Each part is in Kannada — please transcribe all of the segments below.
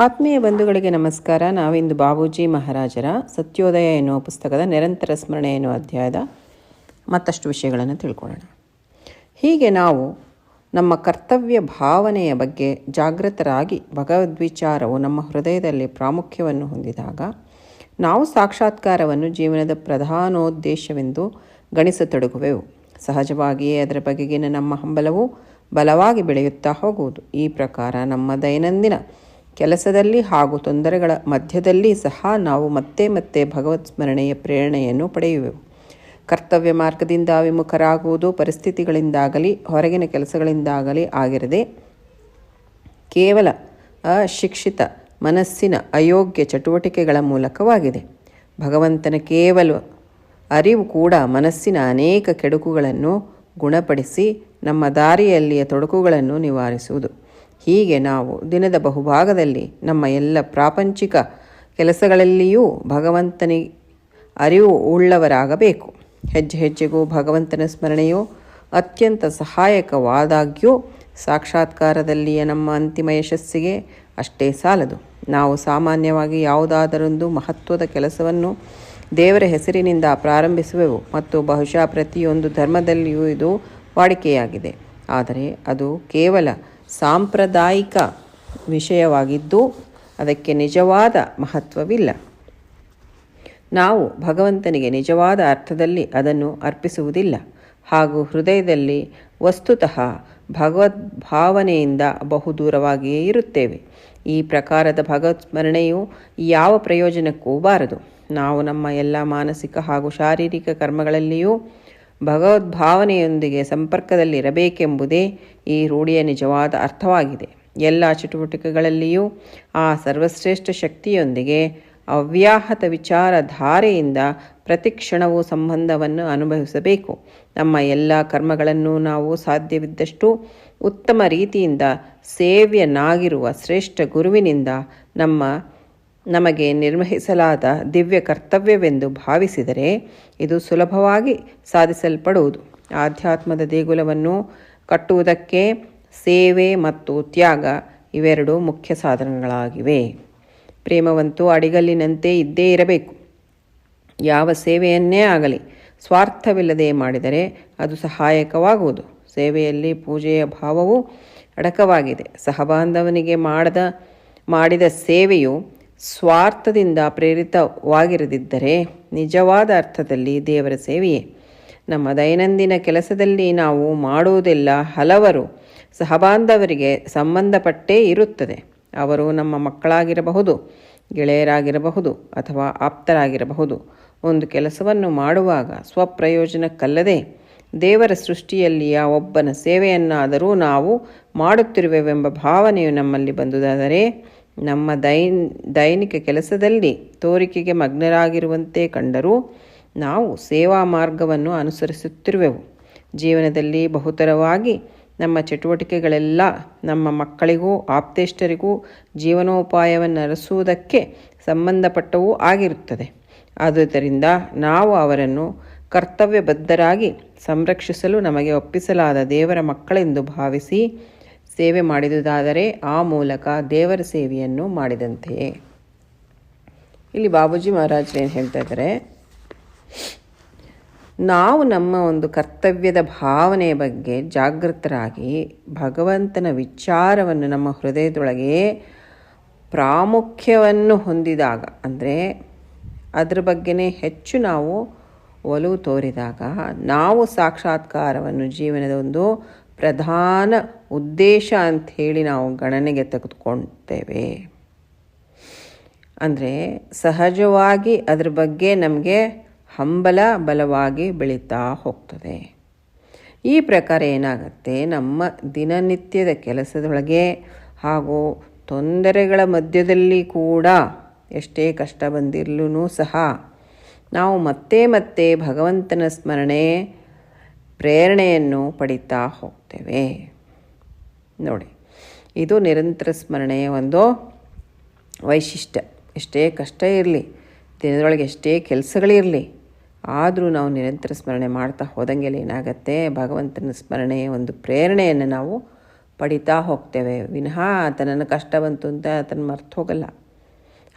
ಆತ್ಮೀಯ ಬಂಧುಗಳಿಗೆ ನಮಸ್ಕಾರ. ನಾವಿಂದು ಬಾಬೂಜಿ ಮಹಾರಾಜರ ಸತ್ಯೋದಯ ಎನ್ನುವ ಪುಸ್ತಕದ ನಿರಂತರ ಸ್ಮರಣೆ ಎನ್ನುವ ಅಧ್ಯಾಯದ ಮತ್ತಷ್ಟು ವಿಷಯಗಳನ್ನು ತಿಳ್ಕೊಳ್ಳೋಣ. ಹೀಗೆ ನಾವು ನಮ್ಮ ಕರ್ತವ್ಯ ಭಾವನೆಯ ಬಗ್ಗೆ ಜಾಗೃತರಾಗಿ ಭಗವದ್ವಿಚಾರವು ನಮ್ಮ ಹೃದಯದಲ್ಲಿ ಪ್ರಾಮುಖ್ಯವನ್ನು ಹೊಂದಿದಾಗ ನಾವು ಸಾಕ್ಷಾತ್ಕಾರವನ್ನು ಜೀವನದ ಪ್ರಧಾನೋದ್ದೇಶವೆಂದು ಗಣಿಸತೊಡಗುವೆವು. ಸಹಜವಾಗಿಯೇ ಅದರ ಬಗೆಗಿನ ನಮ್ಮ ಹಂಬಲವು ಬಲವಾಗಿ ಬೆಳೆಯುತ್ತಾ ಹೋಗುವುದು. ಈ ಪ್ರಕಾರ ನಮ್ಮ ದೈನಂದಿನ ಕೆಲಸದಲ್ಲಿ ಹಾಗೂ ತೊಂದರೆಗಳ ಮಧ್ಯದಲ್ಲಿ ಸಹ ನಾವು ಮತ್ತೆ ಮತ್ತೆ ಭಗವತ್ ಸ್ಮರಣೆಯ ಪ್ರೇರಣೆಯನ್ನು ಪಡೆಯುವೆವು. ಕರ್ತವ್ಯ ಮಾರ್ಗದಿಂದ ವಿಮುಖರಾಗುವುದು ಪರಿಸ್ಥಿತಿಗಳಿಂದಾಗಲಿ, ಹೊರಗಿನ ಕೆಲಸಗಳಿಂದಾಗಲಿ ಆಗಿರದೆ, ಕೇವಲ ಅಶಿಕ್ಷಿತ ಮನಸ್ಸಿನ ಅಯೋಗ್ಯ ಚಟುವಟಿಕೆಗಳ ಮೂಲಕವಾಗಿದೆ. ಭಗವಂತನ ಕೇವಲ ಅರಿವು ಕೂಡ ಮನಸ್ಸಿನ ಅನೇಕ ಕೆಡುಕುಗಳನ್ನು ಗುಣಪಡಿಸಿ ನಮ್ಮ ದಾರಿಯಲ್ಲಿಯ ತೊಡಕುಗಳನ್ನು ನಿವಾರಿಸುವುದು. ಹೀಗೆ ನಾವು ದಿನದ ಬಹುಭಾಗದಲ್ಲಿ ನಮ್ಮ ಎಲ್ಲ ಪ್ರಾಪಂಚಿಕ ಕೆಲಸಗಳಲ್ಲಿಯೂ ಭಗವಂತನಿ ಅರಿವು ಉಳ್ಳವರಾಗಬೇಕು. ಹೆಜ್ಜೆ ಹೆಜ್ಜೆಗೂ ಭಗವಂತನ ಸ್ಮರಣೆಯು ಅತ್ಯಂತ ಸಹಾಯಕವಾದಾಗ್ಯೂ ಸಾಕ್ಷಾತ್ಕಾರದಲ್ಲಿಯ ನಮ್ಮ ಅಂತಿಮ ಯಶಸ್ಸಿಗೆ ಅಷ್ಟೇ ಸಾಲದು. ನಾವು ಸಾಮಾನ್ಯವಾಗಿ ಯಾವುದಾದರೊಂದು ಮಹತ್ವದ ಕೆಲಸವನ್ನು ದೇವರ ಹೆಸರಿನಿಂದ ಪ್ರಾರಂಭಿಸುವೆವು ಮತ್ತು ಬಹುಶಃ ಪ್ರತಿಯೊಂದು ಧರ್ಮದಲ್ಲಿಯೂ ಇದು ವಾಡಿಕೆಯಾಗಿದೆ. ಆದರೆ ಅದು ಕೇವಲ ಸಾಂಪ್ರದಾಯಿಕ ವಿಷಯವಾಗಿದ್ದು ಅದಕ್ಕೆ ನಿಜವಾದ ಮಹತ್ವವಿಲ್ಲ. ನಾವು ಭಗವಂತನಿಗೆ ನಿಜವಾದ ಅರ್ಥದಲ್ಲಿ ಅದನ್ನು ಅರ್ಪಿಸುವುದಿಲ್ಲ. ಹಾಗೂ ಹೃದಯದಲ್ಲಿ ವಸ್ತುತಃ ಭಗವದ್ ಭಾವನೆಯಿಂದ ಬಹುದೂರವಾಗಿಯೇ ಇರುತ್ತೇವೆ. ಈ ಪ್ರಕಾರದ ಭಗವತ್ ಸ್ಮರಣೆಯು ಯಾವ ಪ್ರಯೋಜನಕ್ಕೂ ಬಾರದು. ನಾವು ನಮ್ಮ ಎಲ್ಲ ಮಾನಸಿಕ ಹಾಗೂ ಶಾರೀರಿಕ ಕರ್ಮಗಳಲ್ಲಿಯೂ ಭಗವದ್ಭಾವನೆಯೊಂದಿಗೆ ಸಂಪರ್ಕದಲ್ಲಿರಬೇಕೆಂಬುದೇ ಈ ರೂಢಿಯ ನಿಜವಾದ ಅರ್ಥವಾಗಿದೆ. ಎಲ್ಲ ಚಟುವಟಿಕೆಗಳಲ್ಲಿಯೂ ಆ ಸರ್ವಶ್ರೇಷ್ಠ ಶಕ್ತಿಯೊಂದಿಗೆ ಅವ್ಯಾಹತ ವಿಚಾರ ಧಾರೆಯಿಂದ ಪ್ರತಿ ಪ್ರತಿಕ್ಷಣವೂ ಸಂಬಂಧವನ್ನು ಅನುಭವಿಸಬೇಕು. ನಮ್ಮ ಎಲ್ಲ ಕರ್ಮಗಳನ್ನು ನಾವು ಸಾಧ್ಯವಿದ್ದಷ್ಟು ಉತ್ತಮ ರೀತಿಯಿಂದ ಸೇವ್ಯನಾಗಿರುವ ಶ್ರೇಷ್ಠ ಗುರುವಿನಿಂದ ನಮ್ಮ ನಮಗೆ ನಿರ್ವಹಿಸಲಾದ ದಿವ್ಯ ಕರ್ತವ್ಯವೆಂದು ಭಾವಿಸಿದರೆ ಇದು ಸುಲಭವಾಗಿ ಸಾಧಿಸಲ್ಪಡುವುದು. ಆಧ್ಯಾತ್ಮದ ದೇಗುಲವನ್ನು ಕಟ್ಟುವುದಕ್ಕೆ ಸೇವೆ ಮತ್ತು ತ್ಯಾಗ ಇವೆರಡು ಮುಖ್ಯ ಸಾಧನಗಳಾಗಿವೆ. ಪ್ರೇಮವಂತೂ ಅಡಿಗಲ್ಲಿನಂತೆ ಇದ್ದೇ ಇರಬೇಕು. ಯಾವ ಸೇವೆಯನ್ನೇ ಆಗಲಿ, ಸ್ವಾರ್ಥವಿಲ್ಲದೆ ಮಾಡಿದರೆ ಅದು ಸಹಾಯಕವಾಗುವುದು. ಸೇವೆಯಲ್ಲಿ ಪೂಜೆಯ ಭಾವವು ಅಡಕವಾಗಿದೆ. ಸಹಬಾಂಧವನಿಗೆ ಮಾಡದ, ಮಾಡಿದ ಸೇವೆಯು ಸ್ವಾರ್ಥದಿಂದ ಪ್ರೇರಿತವಾಗಿರದಿದ್ದರೆ ನಿಜವಾದ ಅರ್ಥದಲ್ಲಿ ದೇವರ ಸೇವೆಯೇ. ನಮ್ಮ ದೈನಂದಿನ ಕೆಲಸದಲ್ಲಿ ನಾವು ಮಾಡುವುದೆಲ್ಲ ಹಲವರು ಸಹಬಾಂಧವರಿಗೆ ಸಂಬಂಧಪಟ್ಟೇ ಇರುತ್ತದೆ. ಅವರು ನಮ್ಮ ಮಕ್ಕಳಾಗಿರಬಹುದು, ಗೆಳೆಯರಾಗಿರಬಹುದು ಅಥವಾ ಆಪ್ತರಾಗಿರಬಹುದು. ಒಂದು ಕೆಲಸವನ್ನು ಮಾಡುವಾಗ ಸ್ವಪ್ರಯೋಜನಕ್ಕಲ್ಲದೆ ದೇವರ ಸೃಷ್ಟಿಯಲ್ಲಿಯ ಒಬ್ಬನ ಸೇವೆಯನ್ನಾದರೂ ನಾವು ಮಾಡುತ್ತಿರುವೆವೆಂಬ ಭಾವನೆಯು ನಮ್ಮಲ್ಲಿ ಬಂದುದಾದರೆ ನಮ್ಮ ದೈನ್, ದೈನಿಕ ಕೆಲಸದಲ್ಲಿ ತೋರಿಕೆಗೆ ಮಗ್ನರಾಗಿರುವಂತೆ ಕಂಡರೂ ನಾವು ಸೇವಾ ಮಾರ್ಗವನ್ನು ಅನುಸರಿಸುತ್ತಿರುವೆವು. ಜೀವನದಲ್ಲಿ ಬಹುತರವಾಗಿ ನಮ್ಮ ಚಟುವಟಿಕೆಗಳೆಲ್ಲ ನಮ್ಮ ಮಕ್ಕಳಿಗೂ, ಆಪ್ತೇಷ್ಟರಿಗೂ ಜೀವನೋಪಾಯವನ್ನು ನಡೆಸುವುದಕ್ಕೆ ಸಂಬಂಧಪಟ್ಟವೂ ಆಗಿರುತ್ತದೆ. ಆದುದರಿಂದ ನಾವು ಅವರನ್ನು ಕರ್ತವ್ಯಬದ್ಧರಾಗಿ ಸಂರಕ್ಷಿಸಲು ನಮಗೆ ಒಪ್ಪಿಸಲಾದ ದೇವರ ಮಕ್ಕಳೆಂದು ಭಾವಿಸಿ ಸೇವೆ ಮಾಡಿದುದಾದರೆ ಆ ಮೂಲಕ ದೇವರ ಸೇವೆಯನ್ನು ಮಾಡಿದಂತೆಯೇ ಇಲ್ಲಿ ಬಾಬೂಜಿ ಮಹಾರಾಜರು ಏನು ಹೇಳ್ತಾ ಇದ್ದಾರೆ? ನಾವು ನಮ್ಮ ಒಂದು ಕರ್ತವ್ಯದ ಭಾವನೆಯ ಬಗ್ಗೆ ಜಾಗೃತರಾಗಿ ಭಗವಂತನ ವಿಚಾರವನ್ನು ನಮ್ಮ ಹೃದಯದೊಳಗೆ ಪ್ರಾಮುಖ್ಯವನ್ನು ಹೊಂದಿದಾಗ, ಅಂದರೆ ಅದರ ಬಗ್ಗೆನೇ ಹೆಚ್ಚು ನಾವು ಒಲವು ತೋರಿದಾಗ, ನಾವು ಸಾಕ್ಷಾತ್ಕಾರವನ್ನು, ಜೀವನದ ಒಂದು ಪ್ರಧಾನ ಉದ್ದೇಶ ಅಂಥೇಳಿ ನಾವು ಗಣನೆಗೆ ತೆಗೆದುಕೊಳ್ತೇವೆ ಅಂದರೆ ಸಹಜವಾಗಿ ಅದ್ರ ಬಗ್ಗೆ ನಮಗೆ ಹಂಬಲ ಬಲವಾಗಿ ಬೆಳೀತಾ ಹೋಗ್ತದೆ. ಈ ಪ್ರಕಾರ ಏನಾಗುತ್ತೆ, ನಮ್ಮ ದಿನನಿತ್ಯದ ಕೆಲಸದೊಳಗೆ ಹಾಗೂ ತೊಂದರೆಗಳ ಮಧ್ಯದಲ್ಲಿ ಕೂಡ ಎಷ್ಟೇ ಕಷ್ಟ ಬಂದಿರಲೂ ಸಹ ನಾವು ಮತ್ತೆ ಮತ್ತೆ ಭಗವಂತನ ಸ್ಮರಣೆ ಪ್ರೇರಣೆಯನ್ನು ಪಡಿತಾ ಹೋಗ್ತೇವೆ. ನೋಡಿ, ಇದು ನಿರಂತರ ಸ್ಮರಣೆಯ ಒಂದು ವೈಶಿಷ್ಟ್ಯ. ಎಷ್ಟೇ ಕಷ್ಟ ಇರಲಿ, ದಿನದೊಳಗೆ ಎಷ್ಟೇ ಕೆಲಸಗಳಿರಲಿ ಆದರೂ ನಾವು ನಿರಂತರ ಸ್ಮರಣೆ ಮಾಡ್ತಾ ಹೋದಂಗೆಲ್ಲ ಏನಾಗತ್ತೆ? ಭಗವಂತನ ಸ್ಮರಣೆಯ ಒಂದು ಪ್ರೇರಣೆಯನ್ನು ನಾವು ಪಡಿತಾ ಹೋಗ್ತೇವೆ. ವಿನಃ ಆತನನ್ನು ಕಷ್ಟ ಬಂತು ಅಂತ ಆತನ ಮರ್ತು ಹೋಗಲ್ಲ.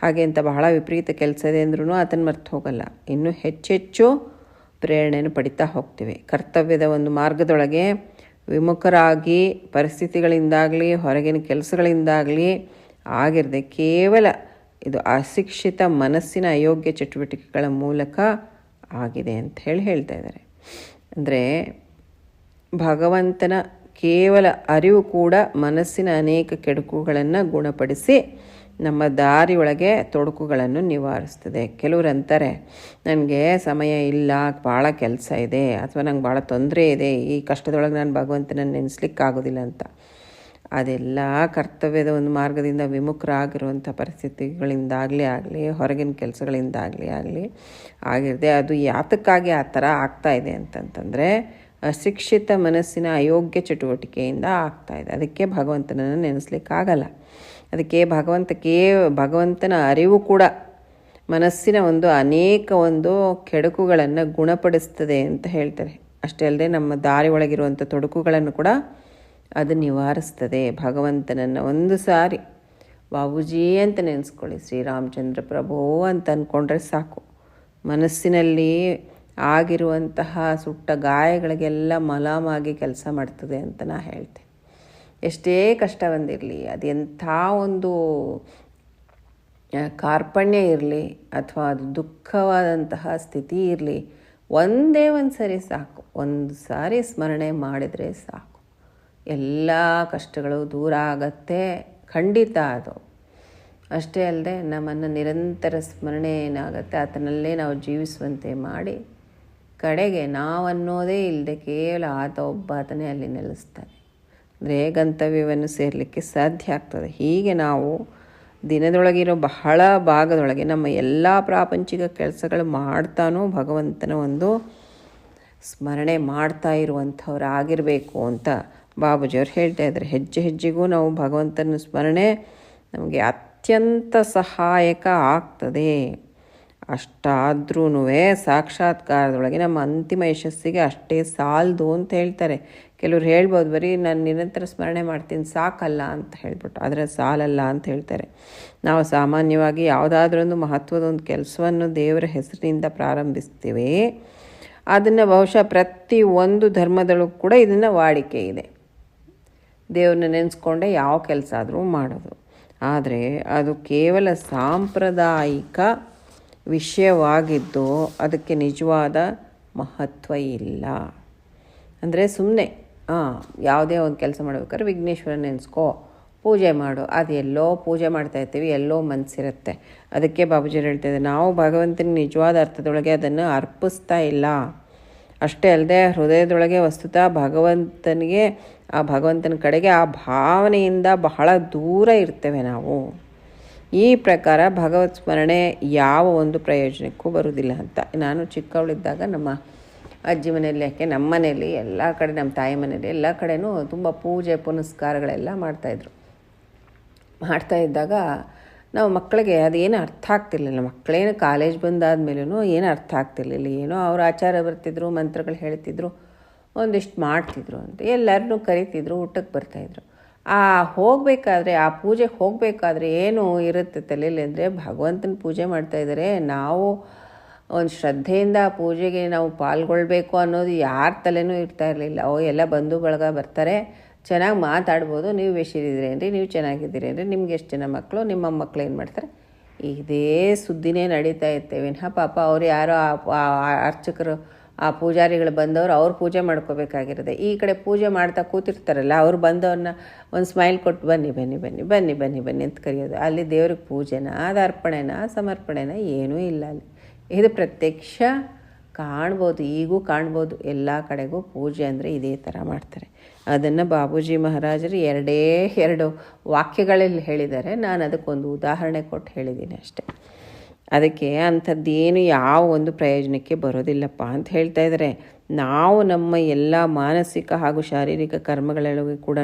ಹಾಗೆ ಅಂತ ಬಹಳ ವಿಪರೀತ ಕೆಲಸ ಇದೆ ಅಂದ್ರೂ ಆತನ ಮರ್ತು ಹೋಗಲ್ಲ. ಇನ್ನೂ ಹೆಚ್ಚೆಚ್ಚು ಪ್ರೇರಣೆಯನ್ನು ಪಡಿತಾ ಹೋಗ್ತೀವಿ. ಕರ್ತವ್ಯದ ಒಂದು ಮಾರ್ಗದೊಳಗೆ ವಿಮುಖರಾಗಿ ಪರಿಸ್ಥಿತಿಗಳಿಂದಾಗಲಿ, ಹೊರಗಿನ ಕೆಲಸಗಳಿಂದಾಗಲಿ ಆಗಿರದೆ ಕೇವಲ ಇದು ಅಶಿಕ್ಷಿತ ಮನಸ್ಸಿನ ಅಯೋಗ್ಯ ಚಟುವಟಿಕೆಗಳ ಮೂಲಕ ಆಗಿದೆ ಅಂತ ಹೇಳಿ ಹೇಳ್ತಾ ಇದ್ದಾರೆ. ಅಂದರೆ ಭಗವಂತನ ಕೇವಲ ಅರಿವು ಕೂಡ ಮನಸ್ಸಿನ ಅನೇಕ ಕೆಡುಕುಗಳನ್ನು ಗುಣಪಡಿಸಿ ನಮ್ಮ ದಾರಿಯೊಳಗೆ ತೊಡಕುಗಳನ್ನು ನಿವಾರಿಸ್ತದೆ. ಕೆಲವರು ಅಂತಾರೆ ನನಗೆ ಸಮಯ ಇಲ್ಲ, ಭಾಳ ಕೆಲಸ ಇದೆ, ಅಥವಾ ನಂಗೆ ಭಾಳ ತೊಂದರೆ ಇದೆ, ಈ ಕಷ್ಟದೊಳಗೆ ನಾನು ಭಗವಂತನ ನೆನೆಸ್ಲಿಕ್ಕಾಗೋದಿಲ್ಲ ಅಂತ. ಅದೆಲ್ಲ ಕರ್ತವ್ಯದ ಒಂದು ಮಾರ್ಗದಿಂದ ವಿಮುಖರಾಗಿರುವಂಥ ಪರಿಸ್ಥಿತಿಗಳಿಂದಾಗಲಿ ಆಗಲಿ, ಹೊರಗಿನ ಕೆಲಸಗಳಿಂದಾಗಲಿ ಆಗಲಿ, ಆಗಿರದೆ ಅದು ಯಾತಕ್ಕಾಗಿ ಆ ಥರ ಇದೆ ಅಂತಂತಂದರೆ, ಅಶಿಕ್ಷಿತ ಮನಸ್ಸಿನ ಅಯೋಗ್ಯ ಚಟುವಟಿಕೆಯಿಂದ ಆಗ್ತಾ ಇದೆ. ಅದಕ್ಕೆ ಭಗವಂತನನ್ನು ನೆನೆಸ್ಲಿಕ್ಕಾಗಲ್ಲ. ಅದಕ್ಕೆ ಭಗವಂತಕ್ಕೆ ಭಗವಂತನ ಅರಿವು ಕೂಡ ಮನಸ್ಸಿನ ಒಂದು ಅನೇಕ ಒಂದು ಕೆಡುಕುಗಳನ್ನು ಗುಣಪಡಿಸ್ತದೆ ಅಂತ ಹೇಳ್ತಾರೆ. ಅಷ್ಟೇ ಅಲ್ಲದೆ ನಮ್ಮ ದಾರಿ ಒಳಗಿರುವಂಥ ತೊಡಕುಗಳನ್ನು ಕೂಡ ಅದು ನಿವಾರಿಸ್ತದೆ. ಭಗವಂತನನ್ನು ಒಂದು ಸಾರಿ ಬಾಬುಜಿ ಅಂತ ನೆನೆಸ್ಕೊಳ್ಳಿ. ಶ್ರೀರಾಮಚಂದ್ರ ಪ್ರಭು ಅಂತ ಅಂದ್ಕೊಂಡ್ರೆ ಸಾಕು. ಮನಸ್ಸಿನಲ್ಲಿ ಆಗಿರುವಂತಹ ಸುಟ್ಟ ಗಾಯಗಳಿಗೆಲ್ಲ ಮಲಾಮಾಗಿ ಕೆಲಸ ಮಾಡ್ತದೆ ಅಂತ ನಾ ಹೇಳ್ತೇನೆ ಎಷ್ಟೇ ಕಷ್ಟ ಬಂದಿರಲಿ, ಅದು ಎಂಥ ಒಂದು ಕಾರ್ಪಣ್ಯ ಇರಲಿ ಅಥವಾ ಅದು ದುಃಖವಾದಂತಹ ಸ್ಥಿತಿ ಇರಲಿ, ಒಂದೇ ಒಂದು ಸರಿ ಸಾಕು. ಒಂದು ಸಾರಿ ಸ್ಮರಣೆ ಮಾಡಿದರೆ ಸಾಕು. ಎಲ್ಲ ಕಷ್ಟಗಳು ದೂರ ಆಗತ್ತೆ. ಖಂಡಿತ ಅದು. ಅಷ್ಟೇ ಅಲ್ಲದೆ ನಮ್ಮನ್ನು ನಿರಂತರ ಸ್ಮರಣೆ ಏನಾಗುತ್ತೆ, ಆತನಲ್ಲೇ ನಾವು ಜೀವಿಸುವಂತೆ ಮಾಡಿ, ಕಡೆಗೆ ನಾವನ್ನೋದೇ ಇಲ್ಲದೆ ಕೇವಲ ಆತ ಒಬ್ಬ ಆತನೇ ಅಲ್ಲಿ ನೆಲೆಸ್ತಾನೆ. ಅಂದರೆ ಗಂತವ್ಯವನ್ನು ಸೇರಲಿಕ್ಕೆ ಸಾಧ್ಯ ಆಗ್ತದೆ. ಹೀಗೆ ನಾವು ದಿನದೊಳಗಿರೋ ಬಹಳ ಭಾಗದೊಳಗೆ ನಮ್ಮ ಎಲ್ಲ ಪ್ರಾಪಂಚಿಕ ಕೆಲಸಗಳು ಮಾಡ್ತಾನೂ ಭಗವಂತನ ಒಂದು ಸ್ಮರಣೆ ಮಾಡ್ತಾ ಇರುವಂಥವ್ರು ಆಗಿರಬೇಕು ಅಂತ ಬಾಬುಜಿಯವ್ರು ಹೇಳ್ತಾ ಇದ್ದಾರೆ. ಹೆಜ್ಜೆ ಹೆಜ್ಜೆಗೂ ನಾವು ಭಗವಂತನ ಸ್ಮರಣೆ ನಮಗೆ ಅತ್ಯಂತ ಸಹಾಯಕ ಆಗ್ತದೆ. ಅಷ್ಟಾದ್ರೂ ಸಾಕ್ಷಾತ್ಕಾರದೊಳಗೆ ನಮ್ಮ ಅಂತಿಮ ಯಶಸ್ಸಿಗೆ ಅಷ್ಟೇ ಸಾಲದು ಅಂತ ಹೇಳ್ತಾರೆ. ಕೆಲವ್ರು ಹೇಳ್ಬೋದು, ಬರೀ ನಾನು ನಿರಂತರ ಸ್ಮರಣೆ ಮಾಡ್ತೀನಿ, ಸಾಕಲ್ಲ ಅಂತ ಹೇಳ್ಬಿಟ್ಟು, ಆದರೆ ಸಾಲಲ್ಲ ಅಂತ ಹೇಳ್ತಾರೆ. ನಾವು ಸಾಮಾನ್ಯವಾಗಿ ಯಾವುದಾದ್ರೊಂದು ಮಹತ್ವದ ಒಂದು ಕೆಲಸವನ್ನು ದೇವರ ಹೆಸರಿನಿಂದ ಪ್ರಾರಂಭಿಸ್ತೀವಿ. ಅದನ್ನು ಬಹುಶಃ ಪ್ರತಿ ಒಂದು ಧರ್ಮದಲ್ಲೂ ಕೂಡ ಇದನ್ನು ವಾಡಿಕೆ ಇದೆ. ದೇವ್ರನ್ನ ನೆನೆಸ್ಕೊಂಡೆ ಯಾವ ಕೆಲಸ ಆದರೂ ಮಾಡೋದು. ಆದರೆ ಅದು ಕೇವಲ ಸಾಂಪ್ರದಾಯಿಕ ವಿಷಯವಾಗಿದ್ದು ಅದಕ್ಕೆ ನಿಜವಾದ ಮಹತ್ವ ಇಲ್ಲ. ಅಂದರೆ ಸುಮ್ಮನೆ ಹಾಂ ಯಾವುದೇ ಒಂದು ಕೆಲಸ ಮಾಡ್ಬೇಕಾದ್ರೆ ವಿಘ್ನೇಶ್ವರ ನೆನೆಸ್ಕೋ, ಪೂಜೆ ಮಾಡು. ಅದು ಎಲ್ಲೋ ಪೂಜೆ ಮಾಡ್ತಾ ಇರ್ತೀವಿ, ಎಲ್ಲೋ ಮನಸ್ಸಿರುತ್ತೆ ಅದಕ್ಕೆ ಬಾಬುಜಿ ಹೇಳ್ತಿದ್ದೆ ನಾವು ಭಗವಂತನ ನಿಜವಾದ ಅರ್ಥದೊಳಗೆ ಅದನ್ನು ಅರ್ಪಿಸ್ತಾ ಇಲ್ಲ. ಅಷ್ಟೇ ಅಲ್ಲದೆ ಹೃದಯದೊಳಗೆ ವಸ್ತುತ ಭಗವಂತನಿಗೆ, ಆ ಭಗವಂತನ ಕಡೆಗೆ ಆ ಭಾವನೆಯಿಂದ ಬಹಳ ದೂರ ಇರ್ತೇವೆ ನಾವು. ಈ ಪ್ರಕಾರ ಭಗವತ್ ಸ್ಮರಣೆ ಯಾವ ಒಂದು ಪ್ರಯೋಜನಕ್ಕೂ ಬರುವುದಿಲ್ಲ ಅಂತ. ನಾನು ಚಿಕ್ಕವಳಿದ್ದಾಗ ನಮ್ಮ ಅಜ್ಜಿ ಮನೆಯಲ್ಲಿ, ಯಾಕೆ ನಮ್ಮ ಮನೆಯಲ್ಲಿ, ಎಲ್ಲ ಕಡೆ ನಮ್ಮ ತಾಯಿ ಮನೆಯಲ್ಲಿ, ಎಲ್ಲ ಕಡೆಯೂ ತುಂಬ ಪೂಜೆ, ಪುನಸ್ಕಾರಗಳೆಲ್ಲ ಮಾಡ್ತಾಯಿದ್ರು ಮಾಡ್ತಾಯಿದ್ದಾಗ ನಾವು ಮಕ್ಕಳಿಗೆ ಅದೇನು ಅರ್ಥ ಆಗ್ತಿರ್ಲಿಲ್ಲ. ಮಕ್ಕಳೇನು ಕಾಲೇಜ್ ಬಂದಾದ ಮೇಲೂ ಏನು ಅರ್ಥ ಆಗ್ತಿರ್ಲಿಲ್ಲ. ಏನೋ ಅವ್ರ ಆಚಾರ ಬರ್ತಿದ್ರು, ಮಂತ್ರಗಳು ಹೇಳ್ತಿದ್ರು, ಒಂದಿಷ್ಟು ಮಾಡ್ತಿದ್ರು ಅಂತ. ಎಲ್ಲರನ್ನೂ ಕರಿತಿದ್ರು, ಊಟಕ್ಕೆ ಬರ್ತಾಯಿದ್ರು ಆ ಹೋಗಬೇಕಾದ್ರೆ, ಆ ಪೂಜೆಗೆ ಹೋಗಬೇಕಾದ್ರೆ ಏನು ಇರುತ್ತೆ ತಲೆಯಲ್ಲಿ ಅಂದರೆ ಭಗವಂತನ ಪೂಜೆ ಮಾಡ್ತಾಯಿದ್ದಾರೆ ನಾವು ಒಂದು ಶ್ರದ್ಧೆಯಿಂದ ಆ ಪೂಜೆಗೆ ನಾವು ಪಾಲ್ಗೊಳ್ಬೇಕು ಅನ್ನೋದು ಯಾರ ತಲೆನೂ ಇರ್ತಾ ಇರಲಿಲ್ಲ. ಅವು ಎಲ್ಲ ಬಂಧು ಬರ್ತಾರೆ. ಚೆನ್ನಾಗಿ ಮಾತಾಡ್ಬೋದು. ನೀವು ಬೇಷಿರಿದ್ದೀರೇನ್ರಿ ನೀವು ಚೆನ್ನಾಗಿದ್ದೀರೇನ್ರಿ ನಿಮ್ಗೆ ಎಷ್ಟು ಜನ ಮಕ್ಕಳು ನಿಮ್ಮ ಮಕ್ಕಳು ಏನು ಮಾಡ್ತಾರೆ? ಇದೇ ಸುದ್ದಿನೇ ನಡೀತಾ ಇರ್ತೇವೆ ವಿನಃ ಪಾಪ ಅವ್ರು ಯಾರೋ ಆ ಅರ್ಚಕರು ಆ ಪೂಜಾರಿಗಳು ಬಂದವರು ಅವ್ರು ಪೂಜೆ ಮಾಡ್ಕೋಬೇಕಾಗಿರುತ್ತೆ ಈ ಕಡೆ ಪೂಜೆ ಮಾಡ್ತಾ ಕೂತಿರ್ತಾರಲ್ಲ, ಅವ್ರು ಬಂದವ್ರನ್ನ ಒಂದು ಸ್ಮೈಲ್ ಕೊಟ್ಟು ಬನ್ನಿ ಬನ್ನಿ ಬನ್ನಿ ಬನ್ನಿ ಬನ್ನಿ ಬನ್ನಿ ಅಂತ ಕರೆಯೋದು. ಅಲ್ಲಿ ದೇವ್ರಿಗೆ ಪೂಜೆನ ಅದು ಅರ್ಪಣೆನ, ಸಮರ್ಪಣೆನ ಏನೂ ಇಲ್ಲ ಅಲ್ಲಿ. ಇದು ಪ್ರತ್ಯಕ್ಷ ಕಾಣ್ಬೋದು, ಈಗೂ ಕಾಣ್ಬೋದು. ಎಲ್ಲ ಕಡೆಗೂ ಪೂಜೆ ಅಂದರೆ ಇದೇ ಥರ ಮಾಡ್ತಾರೆ. ಅದನ್ನು ಬಾಬೂಜಿ ಮಹಾರಾಜರು ಎರಡೇ ಎರಡು ವಾಕ್ಯಗಳಲ್ಲಿ ಹೇಳಿದ್ದಾರೆ. ನಾನು ಅದಕ್ಕೊಂದು ಉದಾಹರಣೆ ಕೊಟ್ಟು ಹೇಳಿದ್ದೀನಿ ಅಷ್ಟೇ. ಅದಕ್ಕೆ ಅಂಥದ್ದೇನು ಯಾವ ಒಂದು ಪ್ರಯೋಜನಕ್ಕೆ ಬರೋದಿಲ್ಲಪ್ಪ ಅಂತ ಹೇಳ್ತಾ ಇದ್ದಾರೆ. ನಾವು ನಮ್ಮ ಎಲ್ಲ ಮಾನಸಿಕ ಹಾಗೂ ಶಾರೀರಿಕ ಕರ್ಮಗಳೊಳಗೆ ಕೂಡ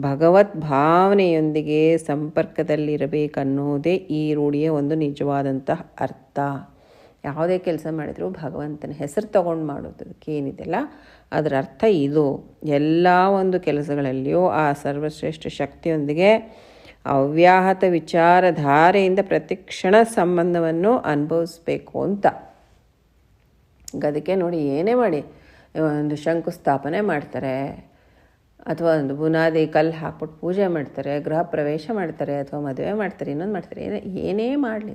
ಭಗವತ್ ಭಾವನೆಯೊಂದಿಗೆ ಸಂಪರ್ಕದಲ್ಲಿರಬೇಕನ್ನೋದೇ ಈ ರೂಢಿಯ ಒಂದು ನಿಜವಾದಂತಹ ಅರ್ಥ. ಯಾವುದೇ ಕೆಲಸ ಮಾಡಿದರೂ ಭಗವಂತನ ಹೆಸರು ತಗೊಂಡು ಮಾಡೋದಕ್ಕೆ ಏನಿದೆಯಲ್ಲ, ಅದರ ಅರ್ಥ ಇದು. ಎಲ್ಲ ಒಂದು ಕೆಲಸಗಳಲ್ಲಿಯೂ ಆ ಸರ್ವಶ್ರೇಷ್ಠ ಶಕ್ತಿಯೊಂದಿಗೆ ಅವ್ಯಾಹತ ವಿಚಾರಧಾರೆಯಿಂದ ಪ್ರತಿಕ್ಷಣ ಸಂಬಂಧವನ್ನು ಅನುಭವಿಸ್ಬೇಕು ಅಂತ. ಅದಕ್ಕೆ ನೋಡಿ ಏನೇ ಮಾಡಿ, ಒಂದು ಶಂಕುಸ್ಥಾಪನೆ ಮಾಡ್ತಾರೆ, ಅಥವಾ ಒಂದು ಬುನಾದಿ ಕಲ್ಲು ಹಾಕ್ಬಿಟ್ಟು ಪೂಜೆ ಮಾಡ್ತಾರೆ, ಗೃಹ ಪ್ರವೇಶ ಮಾಡ್ತಾರೆ, ಅಥವಾ ಮದುವೆ ಮಾಡ್ತಾರೆ, ಇನ್ನೊಂದು ಮಾಡ್ತಾರೆ, ಏನೇ ಏನೇ ಮಾಡಲಿ.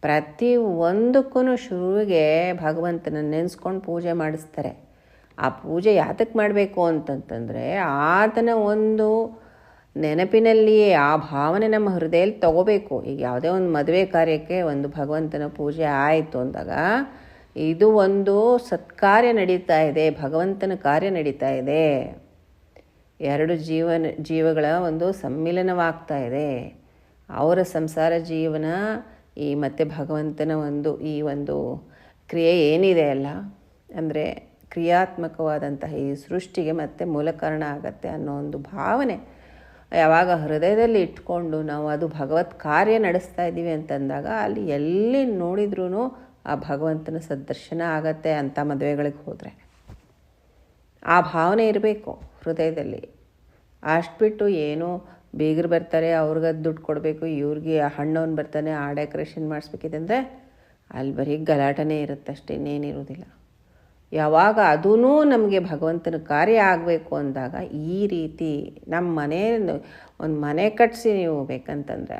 ಪ್ರತಿ ಒಂದಕ್ಕೂ ಶುರುವಿಗೆ ಭಗವಂತನ ನೆನೆಸ್ಕೊಂಡು ಪೂಜೆ ಮಾಡಿಸ್ತಾರೆ. ಆ ಪೂಜೆ ಯಾತಕ್ಕೆ ಮಾಡಬೇಕು ಅಂತಂತಂದರೆ, ಆತನ ಒಂದು ನೆನಪಿನಲ್ಲಿಯೇ ಆ ಭಾವನೆ ನಮ್ಮ ಹೃದಯದಲ್ಲಿ ತಗೋಬೇಕು. ಈಗ ಯಾವುದೇ ಒಂದು ಮದುವೆ ಕಾರ್ಯಕ್ಕೆ ಒಂದು ಭಗವಂತನ ಪೂಜೆ ಆಯಿತು ಅಂದಾಗ ಇದು ಒಂದು ಸತ್ಕಾರ್ಯ ನಡೀತಾ ಇದೆ, ಭಗವಂತನ ಕಾರ್ಯ ನಡೀತಾ ಇದೆ. ಎರಡು ಜೀವನ, ಜೀವಗಳ ಒಂದು ಸಮ್ಮಿಲನವಾಗ್ತಾ ಇದೆ. ಅವರ ಸಂಸಾರ ಜೀವನ ಈ ಮತ್ತು ಭಗವಂತನ ಒಂದು, ಈ ಒಂದು ಕ್ರಿಯೆ ಏನಿದೆ ಅಲ್ಲ, ಅಂದರೆ ಕ್ರಿಯಾತ್ಮಕವಾದಂತಹ ಈ ಸೃಷ್ಟಿಗೆ ಮತ್ತೆ ಮೂಲ ಕಾರಣ ಆಗತ್ತೆ ಅನ್ನೋ ಒಂದು ಭಾವನೆ ಯಾವಾಗ ಹೃದಯದಲ್ಲಿ ಇಟ್ಕೊಂಡು ನಾವು ಅದು ಭಗವತ್ ಕಾರ್ಯ ನಡೆಸ್ತಾ ಇದ್ದೀವಿ ಅಂತಂದಾಗ ಅಲ್ಲಿ ಎಲ್ಲಿ ನೋಡಿದ್ರೂ ಆ ಭಗವಂತನ ಸದರ್ಶನ ಆಗತ್ತೆ ಅಂಥ ಮದುವೆಗಳಿಗೆ ಹೋದರೆ. ಆ ಭಾವನೆ ಇರಬೇಕು ಹೃದಯದಲ್ಲಿ. ಅಷ್ಟು ಬಿಟ್ಟು ಏನೋ ಬೀಗರು ಬರ್ತಾರೆ, ಅವ್ರಿಗೆ ದುಡ್ಡು ಕೊಡಬೇಕು, ಇವ್ರಿಗೆ ಹಣ್ಣವನು ಬರ್ತಾನೆ, ಆ ಡೆಕೋರೇಷನ್ ಮಾಡಿಸ್ಬೇಕಿದೆ ಅಂದರೆ ಅಲ್ಲಿ ಬರೀ ಗಲಾಟನೇ ಇರುತ್ತೆ ಅಷ್ಟೇ ಇನ್ನೇನಿರೋದಿಲ್ಲ. ಯಾವಾಗ ಅದೂ ನಮಗೆ ಭಗವಂತನ ಕಾರ್ಯ ಆಗಬೇಕು ಅಂದಾಗ ಈ ರೀತಿ ನಮ್ಮ ಮನೆ, ಒಂದು ಮನೆ ಕಟ್ಟಿಸಿ ನೀವು ಬೇಕಂತಂದ್ರೆ,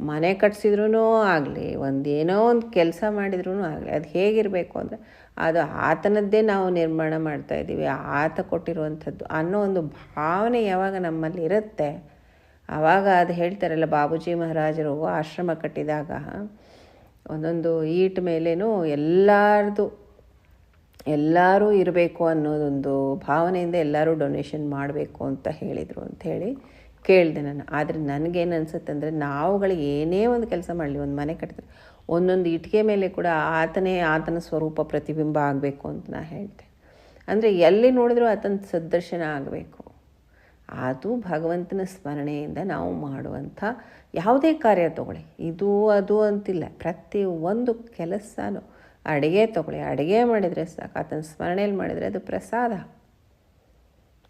ಮನೆ ಕಟ್ಸಿದ್ರೂ ಆಗಲಿ, ಒಂದು ಏನೋ ಒಂದು ಕೆಲಸ ಮಾಡಿದ್ರೂ ಆಗಲಿ, ಅದು ಹೇಗಿರಬೇಕು ಅಂದರೆ, ಅದು ಆತನದ್ದೇ ನಾವು ನಿರ್ಮಾಣ ಮಾಡ್ತಾ ಇದ್ದೀವಿ, ಆತ ಕೊಟ್ಟಿರುವಂಥದ್ದು ಅನ್ನೋ ಒಂದು ಭಾವನೆ ಯಾವಾಗ ನಮ್ಮಲ್ಲಿ ಇರುತ್ತೆ ಆವಾಗ ಅದು ಹೇಳ್ತಾರಲ್ಲ ಬಾಬೂಜಿ ಮಹಾರಾಜರು ಆಶ್ರಮ ಕಟ್ಟಿದಾಗ, ಒಂದೊಂದು ಈಟ್ ಮೇಲೇನೂ ಎಲ್ಲರದು ಎಲ್ಲರೂ ಇರಬೇಕು ಅನ್ನೋದೊಂದು ಭಾವನೆಯಿಂದ ಎಲ್ಲರೂ ಡೊನೇಷನ್ ಮಾಡಬೇಕು ಅಂತ ಹೇಳಿದರು ಅಂಥೇಳಿ ಕೇಳಿದೆ ನಾನು. ಆದರೆ ನನಗೇನು ಅನಿಸುತ್ತೆ ಅಂದರೆ ನಾವುಗಳು ಏನೇ ಒಂದು ಕೆಲಸ ಮಾಡಲಿ, ಒಂದು ಮನೆ ಕಟ್ಟಿದ್ರೆ ಒಂದೊಂದು ಇಟ್ಟಿಗೆ ಮೇಲೆ ಕೂಡ ಆತನೇ ಆತನ ಸ್ವರೂಪ ಪ್ರತಿಬಿಂಬ ಆಗಬೇಕು ಅಂತ ನಾ ಹೇಳ್ತೆ ಅಂದರೆ ಎಲ್ಲಿ ನೋಡಿದ್ರೂ ಆತನ ಸದರ್ಶನ ಆಗಬೇಕು. ಅದು ಭಗವಂತನ ಸ್ಮರಣೆಯಿಂದ ನಾವು ಮಾಡುವಂಥ ಯಾವುದೇ ಕಾರ್ಯ ತಗೊಳ್ಳಿ. ಇದು, ಅದು ಅಂತಿಲ್ಲ. ಪ್ರತಿ ಒಂದು ಕೆಲಸನೂ ಅಡುಗೆ ತಗೊಳ್ಳಿ. ಅಡುಗೆ ಮಾಡಿದರೆ ಸಾಕು. ಆತನ ಸ್ಮರಣೆಯಲ್ಲಿ ಮಾಡಿದರೆ ಅದು ಪ್ರಸಾದ.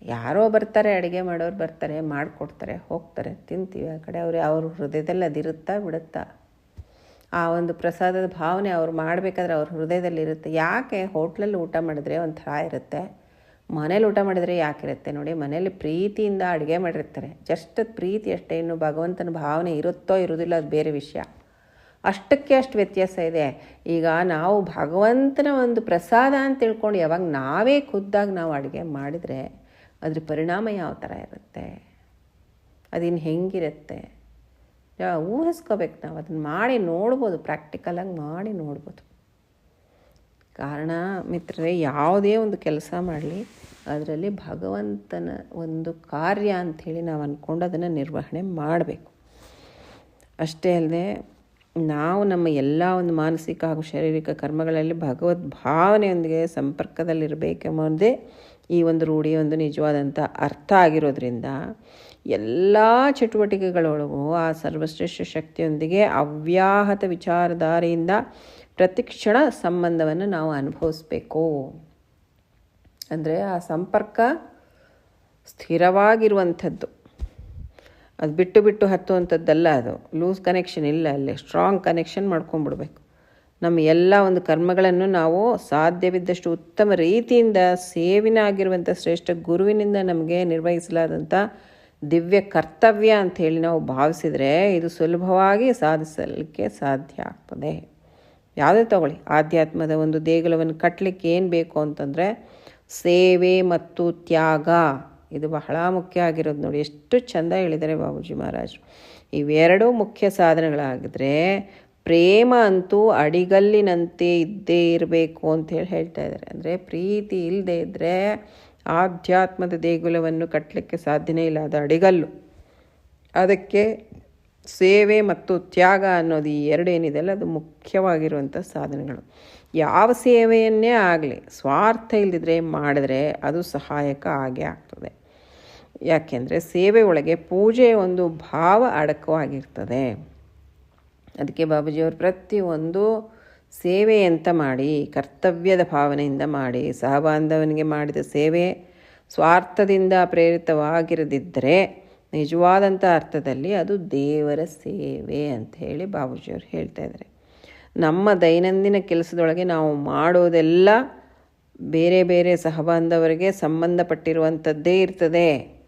ಯಾರೋ ಬರ್ತಾರೆ, ಅಡುಗೆ ಮಾಡೋರು ಬರ್ತಾರೆ, ಮಾಡಿಕೊಡ್ತಾರೆ, ಹೋಗ್ತಾರೆ, ತಿಂತೀವಿ. ಆ ಕಡೆ ಅವ್ರು, ಅವ್ರ ಹೃದಯದಲ್ಲಿ ಅದಿರುತ್ತಾ ಬಿಡುತ್ತಾ? ಆ ಒಂದು ಪ್ರಸಾದದ ಭಾವನೆ ಅವ್ರು ಮಾಡಬೇಕಾದ್ರೆ ಅವ್ರ ಹೃದಯದಲ್ಲಿ ಇರುತ್ತೆ. ಯಾಕೆ ಹೋಟ್ಲಲ್ಲಿ ಊಟ ಮಾಡಿದ್ರೆ ಒಂಥರ ಇರುತ್ತೆ? ಮನೇಲಿ ಊಟ ಮಾಡಿದರೆ ಯಾಕಿರುತ್ತೆ ನೋಡಿ. ಮನೇಲಿ ಪ್ರೀತಿಯಿಂದ ಅಡುಗೆ ಮಾಡಿರ್ತಾರೆ. ಜಸ್ಟ್ ಪ್ರೀತಿ ಅಷ್ಟೇ. ಇನ್ನು ಭಗವಂತನ ಭಾವನೆ ಇರುತ್ತೋ ಇರೋದಿಲ್ಲ ಅದು ಬೇರೆ ವಿಷಯ. ಅಷ್ಟಕ್ಕೆ ಅಷ್ಟು ವ್ಯತ್ಯಾಸ ಇದೆ. ಈಗ ನಾವು ಭಗವಂತನ ಒಂದು ಪ್ರಸಾದ ಅಂತ ತಿಳ್ಕೊಂಡು ಯಾವಾಗ ನಾವೇ ಖುದ್ದಾಗಿ ನಾವು ಅಡುಗೆ ಮಾಡಿದರೆ ಅದ್ರ ಪರಿಣಾಮ ಯಾವ ಥರ ಇರುತ್ತೆ? ಅದಿನ್ನು ಹೆಂಗಿರುತ್ತೆ? ಊಹಿಸ್ಕೋಬೇಕು ನಾವು, ಅದನ್ನು ಮಾಡಿ ನೋಡ್ಬೋದು ಪ್ರಾಕ್ಟಿಕಲಾಗಿ ಮಾಡಿ ನೋಡ್ಬೋದು. ಕಾರಣ ಮಿತ್ರರೇ, ಯಾವುದೇ ಒಂದು ಕೆಲಸ ಮಾಡಲಿ, ಅದರಲ್ಲಿ ಭಗವಂತನ ಒಂದು ಕಾರ್ಯ ಅಂಥೇಳಿ ನಾವು ಅಂದ್ಕೊಂಡು ಅದನ್ನು ನಿರ್ವಹಣೆ ಮಾಡಬೇಕು. ಅಷ್ಟೇ ಅಲ್ಲದೆ ನಾವು ನಮ್ಮ ಎಲ್ಲ ಒಂದು ಮಾನಸಿಕ ಹಾಗೂ ಶಾರೀರಿಕ ಕರ್ಮಗಳಲ್ಲಿ ಭಗವದ್ ಭಾವನೆಯೊಂದಿಗೆ ಸಂಪರ್ಕದಲ್ಲಿರಬೇಕೆಂಬುದೇ ಈ ಒಂದು ರೂಢಿಯ ಒಂದು ನಿಜವಾದಂಥ ಅರ್ಥ ಆಗಿರೋದ್ರಿಂದ ಎಲ್ಲ ಚಟುವಟಿಕೆಗಳೊಳಗೂ ಆ ಸರ್ವಶ್ರೇಷ್ಠ ಶಕ್ತಿಯೊಂದಿಗೆ ಅವ್ಯಾಹತ ವಿಚಾರಧಾರೆಯಿಂದ ಪ್ರತಿಕ್ಷಣ ಸಂಬಂಧವನ್ನು ನಾವು ಅನುಭವಿಸ್ಬೇಕು. ಅಂದರೆ ಆ ಸಂಪರ್ಕ ಸ್ಥಿರವಾಗಿರುವಂಥದ್ದು. ಅದು ಬಿಟ್ಟು ಬಿಟ್ಟು ಹತ್ತುವಂಥದ್ದಲ್ಲ ಅದು. ಲೂಸ್ ಕನೆಕ್ಷನ್ ಇಲ್ಲ ಅಲ್ಲಿ. ಸ್ಟ್ರಾಂಗ್ ಕನೆಕ್ಷನ್ ಮಾಡ್ಕೊಂಡ್ಬಿಡ್ಬೇಕು ನಮ್ಮ ಎಲ್ಲ ಒಂದು ಕರ್ಮಗಳನ್ನು ನಾವು ಸಾಧ್ಯವಿದ್ದಷ್ಟು ಉತ್ತಮ ರೀತಿಯಿಂದ ಸೇವಿನ ಆಗಿರುವಂಥ ಶ್ರೇಷ್ಠ ಗುರುವಿನಿಂದ ನಮಗೆ ನಿರ್ವಹಿಸಲಾದಂಥ ದಿವ್ಯ ಕರ್ತವ್ಯ ಅಂತ ಹೇಳಿ ನಾವು ಭಾವಿಸಿದರೆ ಇದು ಸುಲಭವಾಗಿ ಸಾಧಿಸಲಿಕ್ಕೆ ಸಾಧ್ಯ ಆಗ್ತದೆ. ಯಾವುದೇ ತಗೊಳ್ಳಿ. ಆಧ್ಯಾತ್ಮದ ಒಂದು ದೇಗುಲವನ್ನು ಕಟ್ಟಲಿಕ್ಕೆ ಏನು ಬೇಕು ಅಂತಂದರೆ ಸೇವೆ ಮತ್ತು ತ್ಯಾಗ. ಇದು ಬಹಳ ಮುಖ್ಯ ಆಗಿರೋದು ನೋಡಿ. ಎಷ್ಟು ಚೆಂದ ಹೇಳಿದ್ದಾರೆ ಬಾಬೂಜಿ ಮಹಾರಾಜ್ ಇವೆರಡೂ ಮುಖ್ಯ ಸಾಧನೆಗಳಾಗಿದ್ರೆ ಪ್ರೇಮ ಅಂತೂ ಅಡಿಗಲ್ಲಿನಂತೆ ಇದ್ದೇ ಇರಬೇಕು ಅಂತೇಳಿ ಹೇಳ್ತಾ ಇದ್ದಾರೆ. ಅಂದರೆ ಪ್ರೀತಿ ಇಲ್ಲದೆ ಇದ್ದರೆ ಆಧ್ಯಾತ್ಮದ ದೇಗುಲವನ್ನು ಕಟ್ಟಲಿಕ್ಕೆ ಸಾಧ್ಯನೇ ಇಲ್ಲ. ಅದು ಅಡಿಗಲ್ಲು. ಅದಕ್ಕೆ ಸೇವೆ ಮತ್ತು ತ್ಯಾಗ ಅನ್ನೋದು ಈ ಎರಡು ಏನಿದೆಯಲ್ಲ ಅದು ಮುಖ್ಯವಾಗಿರುವಂಥ ಸಾಧನೆಗಳು. ಯಾವ ಸೇವೆಯನ್ನೇ ಆಗಲಿ, ಸ್ವಾರ್ಥ ಇಲ್ಲದಿದ್ರೆ ಮಾಡಿದ್ರೆ ಅದು ಸಹಾಯಕ ಆಗೇ ಆಗ್ತದೆ. ಯಾಕೆಂದರೆ ಸೇವೆ ಒಳಗೆ ಪೂಜೆ ಒಂದು ಭಾವ ಅಡಕವಾಗಿರ್ತದೆ. ಅದಕ್ಕೆ ಬಾಬಾಜಿಯವರು ಪ್ರತಿಯೊಂದು ಸೇವೆ ಅಂತ ಮಾಡಿ, ಕರ್ತವ್ಯದ ಭಾವನೆಯಿಂದ ಮಾಡಿ, ಸಹಬಾಂಧವನಿಗೆ ಮಾಡಿದ ಸೇವೆ ಸ್ವಾರ್ಥದಿಂದ ಪ್ರೇರಿತವಾಗಿರದಿದ್ದರೆ ನಿಜವಾದಂಥ ಅರ್ಥದಲ್ಲಿ ಅದು ದೇವರ ಸೇವೆ ಅಂತ ಹೇಳಿ ಬಾಬೂಜಿಯವರು ಹೇಳ್ತಾ ಇದ್ದಾರೆ. ನಮ್ಮ ದೈನಂದಿನ ಕೆಲಸದೊಳಗೆ ನಾವು ಮಾಡೋದೆಲ್ಲ ಬೇರೆ ಬೇರೆ ಸಹಬಾಂಧವರಿಗೆ ಸಂಬಂಧಪಟ್ಟಿರುವಂಥದ್ದೇ ಇರ್ತದೆ.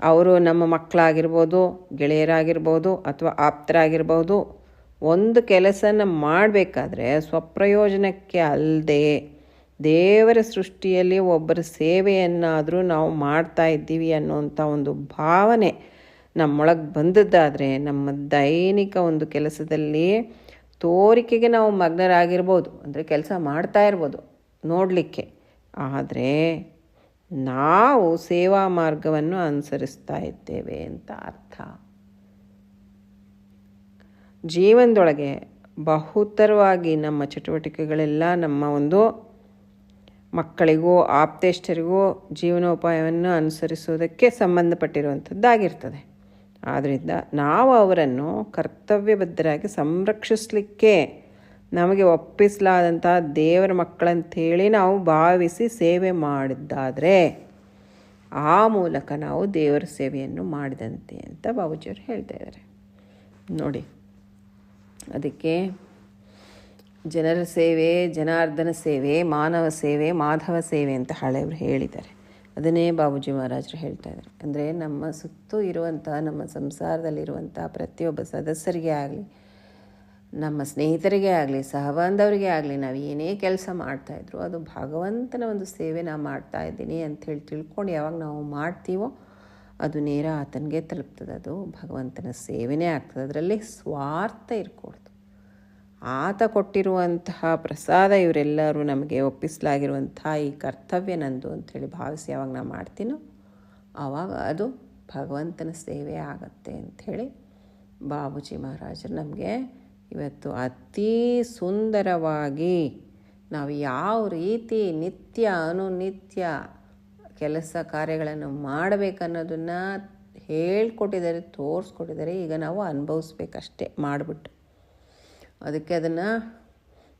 ಅವರು ನಮ್ಮ ಮಕ್ಕಳಾಗಿರ್ಬೋದು, ಗೆಳೆಯರಾಗಿರ್ಬೋದು ಅಥವಾ ಆಪ್ತರಾಗಿರ್ಬೋದು, ಒಂದು ಕೆಲಸನ ಮಾಡಬೇಕಾದ್ರೆ ಸ್ವಪ್ರಯೋಜನಕ್ಕೆ ಅಲ್ಲದೆ ದೇವರ ಸೃಷ್ಟಿಯಲ್ಲಿ ಒಬ್ಬರ ಸೇವೆಯನ್ನಾದರೂ ನಾವು ಮಾಡ್ತಾ ಇದ್ದೀವಿ ಅನ್ನೋವಂಥ ಒಂದು ಭಾವನೆ ನಮ್ಮೊಳಗೆ ಬಂದದ್ದಾದರೆ ನಮ್ಮ ದೈನಿಕ ಒಂದು ಕೆಲಸದಲ್ಲಿ ತೋರಿಕೆಗೆ ನಾವು ಮಗ್ನರಾಗಿರ್ಬೋದು. ಅಂದರೆ ಕೆಲಸ ಮಾಡ್ತಾ ಇರ್ಬೋದು ನೋಡಲಿಕ್ಕೆ. ಆದರೆ ನಾವು ಸೇವಾ ಮಾರ್ಗವನ್ನು ಅನುಸರಿಸ್ತಾ ಇದ್ದೇವೆ ಅಂತ ಅರ್ಥ. ಜೀವನದೊಳಗೆ ಬಹುತರವಾಗಿ ನಮ್ಮ ಚಟುವಟಿಕೆಗಳೆಲ್ಲ ನಮ್ಮ ಒಂದು ಮಕ್ಕಳಿಗೂ, ಆಪ್ತೇಷ್ಟರಿಗೂ ಜೀವನೋಪಾಯವನ್ನು ಅನುಸರಿಸುವುದಕ್ಕೆ ಸಂಬಂಧಪಟ್ಟಿರುವಂಥದ್ದಾಗಿರ್ತದೆ. ಆದ್ದರಿಂದ ನಾವು ಅವರನ್ನು ಕರ್ತವ್ಯಬದ್ಧರಾಗಿ ಸಂರಕ್ಷಿಸಲಿಕ್ಕೆ ನಮಗೆ ಒಪ್ಪಿಸಲಾದಂಥ ದೇವರ ಮಕ್ಕಳಂಥೇಳಿ ನಾವು ಭಾವಿಸಿ ಸೇವೆ ಮಾಡಿದ್ದಾದರೆ ಆ ಮೂಲಕ ನಾವು ದೇವರ ಸೇವೆಯನ್ನು ಮಾಡಿದಂತೆ ಅಂತ ಬಾಬುಜಿಯವರು ಹೇಳ್ತಾ ಇದ್ದಾರೆ. ನೋಡಿ, ಅದಕ್ಕೆ ಜನರ ಸೇವೆ, ಜನಾರ್ದನ ಸೇವೆ, ಮಾನವ ಸೇವೆ, ಮಾಧವ ಸೇವೆ ಅಂತ ಹಳೆಯವರು ಹೇಳಿದ್ದಾರೆ. ಅದನ್ನೇ ಬಾಬುಜಿ ಮಹಾರಾಜರು ಹೇಳ್ತಾ ಇದ್ದಾರೆ. ಅಂದರೆ ನಮ್ಮ ಸುತ್ತು ಇರುವಂಥ ನಮ್ಮ ಸಂಸಾರದಲ್ಲಿರುವಂಥ ಪ್ರತಿಯೊಬ್ಬ ಸದಸ್ಯರಿಗೆ ಆಗಲಿ ನಮ್ಮ ಸ್ನೇಹಿತರಿಗೆ ಆಗಲಿ, ಸಹಬಾಂಧವರಿಗೆ ಆಗಲಿ ನಾವು ಏನೇ ಕೆಲಸ ಮಾಡ್ತಾಯಿದ್ರು ಅದು ಭಗವಂತನ ಒಂದು ಸೇವೆ ನಾನು ಮಾಡ್ತಾ ಇದ್ದೀನಿ ಅಂಥೇಳಿ ತಿಳ್ಕೊಂಡು ಯಾವಾಗ ನಾವು ಮಾಡ್ತೀವೋ ಅದು ನೇರ ಆತನಿಗೆ ತಲುಪ್ತದೆ. ಅದು ಭಗವಂತನ ಸೇವೆನೇ ಆಗ್ತದೆ. ಅದರಲ್ಲಿ ಸ್ವಾರ್ಥ ಇರ್ಕೊಡ್ತು ಆತ ಕೊಟ್ಟಿರುವಂತಹ ಪ್ರಸಾದ ಇವರೆಲ್ಲರೂ ನಮಗೆ ಒಪ್ಪಿಸಲಾಗಿರುವಂಥ ಈ ಕರ್ತವ್ಯ ನಂದು ಅಂಥೇಳಿ ಭಾವಿಸಿ ಯಾವಾಗ ನಾವು ಮಾಡ್ತೀನೋ ಆವಾಗ ಅದು ಭಗವಂತನ ಸೇವೆ ಆಗತ್ತೆ ಅಂಥೇಳಿ ಬಾಬೂಜಿ ಮಹಾರಾಜರು ನಮಗೆ ಇವತ್ತು ಅತಿ ಸುಂದರವಾಗಿ ನಾವು ಯಾವ ರೀತಿ ನಿತ್ಯ ಅನುನಿತ್ಯ ಕೆಲಸ ಕಾರ್ಯಗಳನ್ನು ಮಾಡಬೇಕನ್ನೋದನ್ನು ಹೇಳ್ಕೊಟ್ಟಿದ್ದಾರೆ, ತೋರಿಸ್ಕೊಟ್ಟಿದ್ದಾರೆ, ಈಗ ನಾವು ಅನುಭವಿಸ್ಬೇಕಷ್ಟೇ ಮಾಡಿಬಿಟ್ಟು. ಅದಕ್ಕೆ ಅದನ್ನು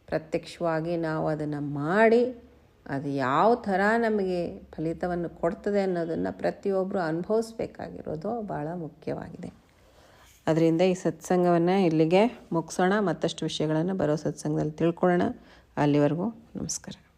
ಪ್ರತ್ಯಕ್ಷವಾಗಿ ನಾವು ಅದನ್ನು ಮಾಡಿ ಅದು ಯಾವ ಥರ ನಮಗೆ ಫಲಿತವನ್ನು ಕೊಡ್ತದೆ ಅನ್ನೋದನ್ನು ಪ್ರತಿಯೊಬ್ಬರು ಅನುಭವಿಸ್ಬೇಕಾಗಿರೋದು ಭಾಳ ಮುಖ್ಯವಾಗಿದೆ. ಅದರಿಂದ ಈ ಸತ್ಸಂಗವನ್ನು ಇಲ್ಲಿಗೆ ಮುಗಿಸೋಣ. ಮತ್ತಷ್ಟು ವಿಷಯಗಳನ್ನು ಬರೋ ಸತ್ಸಂಗದಲ್ಲಿ ತಿಳ್ಕೊಳ್ಳೋಣ. ಅಲ್ಲಿವರೆಗೂ ನಮಸ್ಕಾರ.